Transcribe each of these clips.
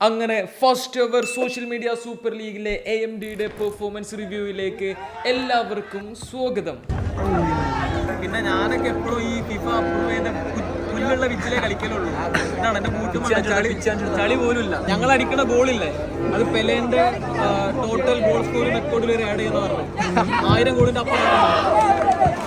അങ്ങനെ first ever social media super ലീഗിലെ A M ഡിയുടെ പെർഫോമൻസ് റിവ്യൂവിലേക്ക് എല്ലാവർക്കും സ്വാഗതം. പിന്നെ ഞാനൊക്കെ എപ്പോഴും ഈ ഫിഫ അപ്രൂവ് ചെയ്ത പു- പുല്ലുള്ള വിച്ചിലേ കളിക്കലുള്ളൂ. എന്താണ് എന്റെ ബൂട്ടും ചളി. ചളി പോലും ഇല്ല ഞങ്ങൾ അടിക്കുന്ന ഗോളില്ലേ? അത് പെലേന്റെ ടോട്ടൽ ഗോൾ സ്കോറിംഗ് റെക്കോർഡിൽ ഒരു ആഡ് ചെയ്യുന്ന പറഞ്ഞു ആയിരം ഗോളിന്റെ അപ്പുറം.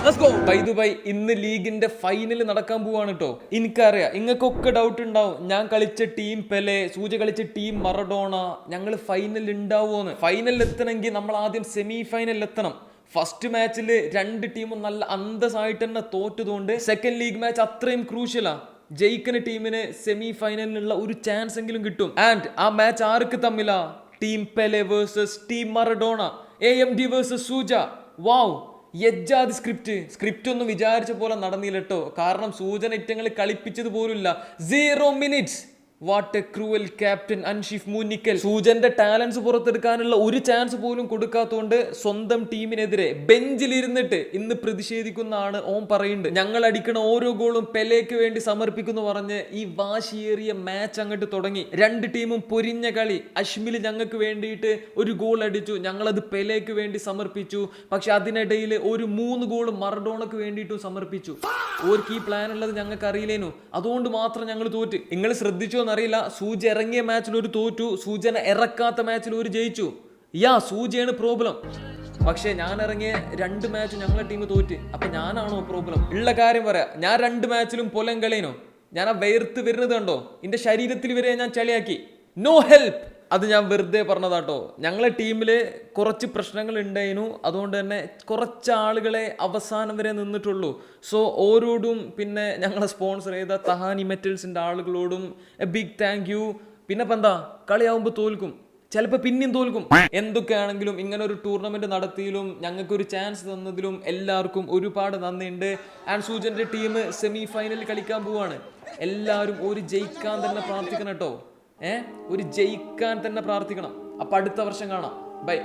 ബൈ ദു ബൈ ഇന്ന് ലീഗിന്റെ ഫൈനൽ നടക്കാൻ പോവാണ് കേട്ടോ എനിക്കറിയാം നിങ്ങൾക്കൊക്കെ ഡൗട്ട് ഉണ്ടാവും. ഞാൻ കളിച്ച ടീം പെലെ സൂച കളിച്ച ടീം മറഡോണ ഞങ്ങൾ ഫൈനൽ ഉണ്ടാവുമോന്ന് ഫൈനലിൽ എത്തണമെങ്കിൽ നമ്മൾ ആദ്യം സെമി ഫൈനലിൽ എത്തണം ഫസ്റ്റ് മാച്ചിൽ രണ്ട് ടീമും നല്ല അന്തസ്സായിട്ട് തന്നെ തോറ്റതുകൊണ്ട് സെക്കൻഡ് ലീഗ് മാച്ച് അത്രയും ക്രൂഷ്യലാ ജയിക്കുന്ന ടീമിന് സെമി ഫൈനലിനുള്ള ഒരു ചാൻസ് എങ്കിലും കിട്ടും. ആൻഡ് ആ മാച്ച് ആർക്ക് തമ്മിലാ? Team Pele versus team Maradona. A M D versus Suja wow യജ്ജാതി സ്ക്രിപ്റ്റ് സ്ക്രിപ്റ്റ് ഒന്നും വിചാരിച്ച പോലെ നടന്നില്ല കേട്ടോ കാരണം സൂചന ഇറ്റങ്ങൾ കളിപ്പിച്ചത് പോലുമില്ല. Zero minutes what a cruel captain Anshif മൂന്നിക്കൽ സൂജന്റെ ടാലൻസ് പുറത്തെടുക്കാനുള്ള ഒരു ചാൻസ് പോലും കൊടുക്കാത്തതുകൊണ്ട് സ്വന്തം ടീമിനെതിരെ ബെഞ്ചിലിരുന്നിട്ട് ഇന്ന് പ്രതിഷേധിക്കുന്നതാണ് ഓം പറയുന്നുണ്ട് ഞങ്ങൾ അടിക്കണ ഓരോ ഗോളും പെലേക്ക് വേണ്ടി സമർപ്പിക്കുന്നു പറഞ്ഞ് ഈ വാശിയേറിയ മാച്ച് അങ്ങോട്ട് തുടങ്ങി. രണ്ട് ടീമും പൊരിഞ്ഞ കളി. അശ്മിൽ ഞങ്ങൾക്ക് വേണ്ടിയിട്ട് ഒരു ഗോൾ അടിച്ചു. ഞങ്ങളത് പെലേക്ക് വേണ്ടി സമർപ്പിച്ചു. പക്ഷെ അതിനിടയിൽ ഒരു മൂന്ന് ഗോൾ മറഡോണക്ക് വേണ്ടിയിട്ടും സമർപ്പിച്ചു. ഓർക്ക് ഈ പ്ലാൻ ഉള്ളത് ഞങ്ങൾക്ക് അറിയില്ലേനു അതുകൊണ്ട് മാത്രം ഞങ്ങൾ തോറ്റ്. നിങ്ങൾ ശ്രദ്ധിച്ചോ എന്നറിയില്ല സൂജ ഇറങ്ങിയ മാച്ചിൽ ഒരു തോറ്റു. സൂചന ഇറക്കാത്ത മാച്ചിൽ ഒരു ജയിച്ചു. യാ സൂചയാണ് പ്രോബ്ലം പക്ഷേ ഞാൻ ഇറങ്ങിയ രണ്ട് മാച്ച് ഞങ്ങളെ ടീം തോറ്റ്. അപ്പൊ ഞാനാണോ പ്രോബ്ലം ഉള്ള കാര്യം പറയാ. ഞാൻ രണ്ട് മാച്ചിലും പൊലം കളീനോ ഞാൻ ആ വെയർത്ത് വരുന്നത് കണ്ടോ? എന്റെ ശരീരത്തിൽ വരെ ഞാൻ ചളിയാക്കി. നോ ഹെൽപ്പ് അത് ഞാൻ വെറുതെ പറഞ്ഞതാട്ടോ. ഞങ്ങളെ ടീമിൽ കുറച്ച് പ്രശ്നങ്ങൾ ഉണ്ടായിരുന്നു അതുകൊണ്ട് തന്നെ കുറച്ച് ആളുകളെ അവസാനം വരെ നിന്നിട്ടുള്ളൂ. സോ ഓരോടും പിന്നെ ഞങ്ങളെ സ്പോൺസർ ചെയ്ത തഹാനി മെറ്റൽസിന്റെ ആളുകളോടും എ ബിഗ് താങ്ക് യു പിന്നെ എന്താ? കളിയാവുമ്പോൾ തോൽക്കും. ചിലപ്പോൾ പിന്നെയും തോൽക്കും. എന്തൊക്കെയാണെങ്കിലും ഇങ്ങനെ ഒരു ടൂർണമെന്റ് നടത്തിയതിലും ഞങ്ങൾക്ക് ഒരു ചാൻസ് തന്നതിലും എല്ലാവർക്കും ഒരുപാട് നന്ദിയുണ്ട്. ആൻഡ് സൂജന്റെ ടീം സെമി ഫൈനലിൽ കളിക്കാൻ പോവാണ്. എല്ലാവരും ഒരു ജയിക്കാൻ തന്നെ പ്രാർത്ഥിക്കണം കേട്ടോ. ഏ? ഒരു ജയിക്കാൻ തന്നെ പ്രാർത്ഥിക്കണം. അപ്പൊ അടുത്ത വർഷം കാണാം. ബൈ